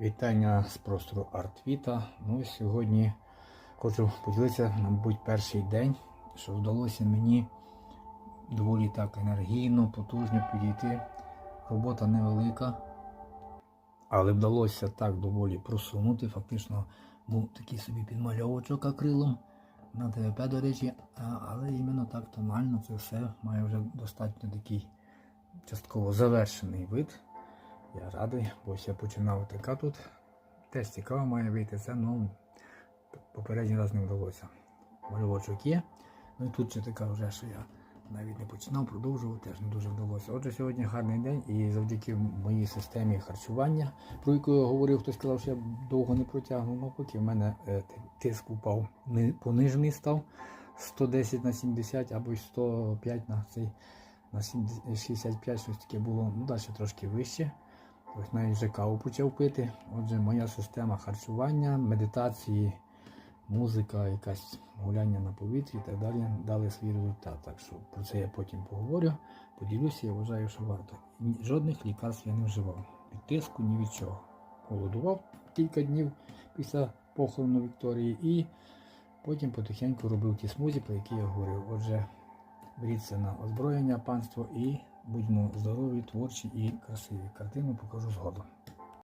Вітання з простору Артвіта. Ну, сьогодні хочу поділитися, мабуть, перший день, що вдалося мені доволі так енергійно, потужно підійти. Робота невелика, але вдалося так доволі просунути. Фактично був такий собі підмальовочок акрилом на ТВП, до речі, але іменно так тонально це все має вже достатньо такий частково завершений вид. Я радий, бо я починав така тут. Теж цікаво має вийти це, ну попередній раз не вдалося. Малювачок є. Ну і тут ще така вже, що я навіть не починав, продовжував, теж не дуже вдалося. Отже, сьогодні гарний день і завдяки моїй системі харчування, про яку я говорив, хтось сказав, що я довго не протягну, ну поки в мене е, тиск упав, понижений став 110 на 70 або 105 на цей на 70 65 щось таке було, ну далі трошки вище. Ось навіть вже каву почав пити. Отже, моя система харчування, медитації, музика, якась гуляння на повітрі і так далі дали свій результат. Так що про це я потім поговорю, поділюся, я вважаю, що варто. Жодних лікарств я не вживав. Від тиску, ні від чого. Голодував кілька днів після похорону Вікторії і потім потихеньку робив ті смузі, про які я говорив. Отже, беріться на озброєння, панство і будьмо здорові, творчі і красиві. Картину покажу згодом.